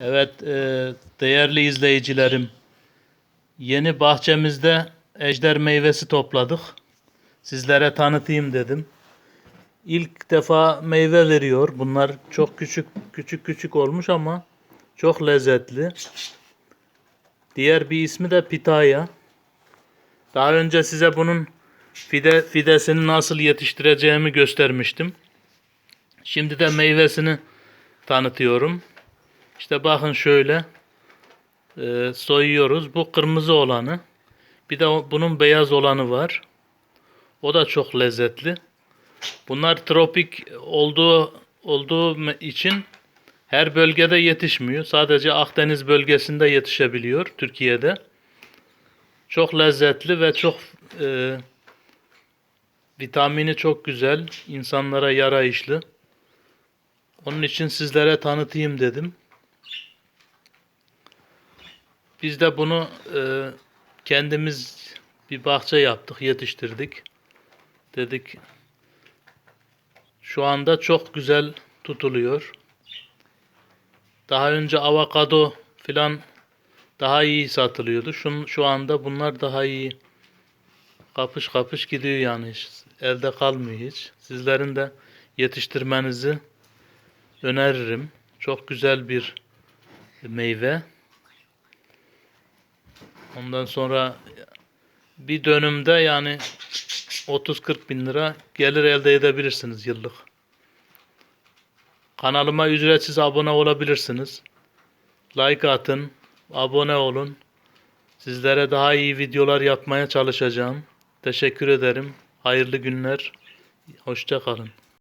Evet, e, değerli izleyicilerim, yeni bahçemizde ejder meyvesi topladık. Sizlere tanıtayım dedim. İlk defa meyve veriyor. Bunlar çok küçük küçük küçük olmuş ama çok lezzetli. Diğer bir ismi de pitaya. Daha önce size bunun fide fidesini nasıl yetiştireceğimi göstermiştim. Şimdi de meyvesini tanıtıyorum. İşte bakın şöyle e, soyuyoruz. Bu kırmızı olanı. Bir de bunun beyaz olanı var. O da çok lezzetli. Bunlar tropik olduğu olduğu için her bölgede yetişmiyor. Sadece Akdeniz bölgesinde yetişebiliyor Türkiye'de. Çok lezzetli ve çok e, vitamini çok güzel. insanlara yarayışlı. Onun için sizlere tanıtayım dedim. Biz de bunu e, kendimiz bir bahçe yaptık, yetiştirdik. Dedik şu anda çok güzel tutuluyor. Daha önce avokado filan daha iyi satılıyordu. Şu, şu anda bunlar daha iyi kapış kapış gidiyor yani. Hiç Elde kalmıyor hiç. Sizlerin de yetiştirmenizi öneririm. Çok güzel bir meyve. Ondan sonra bir dönümde yani 30-40 bin lira gelir elde edebilirsiniz yıllık. Kanalıma ücretsiz abone olabilirsiniz. Like atın, abone olun. Sizlere daha iyi videolar yapmaya çalışacağım. Teşekkür ederim. Hayırlı günler. Hoşça kalın.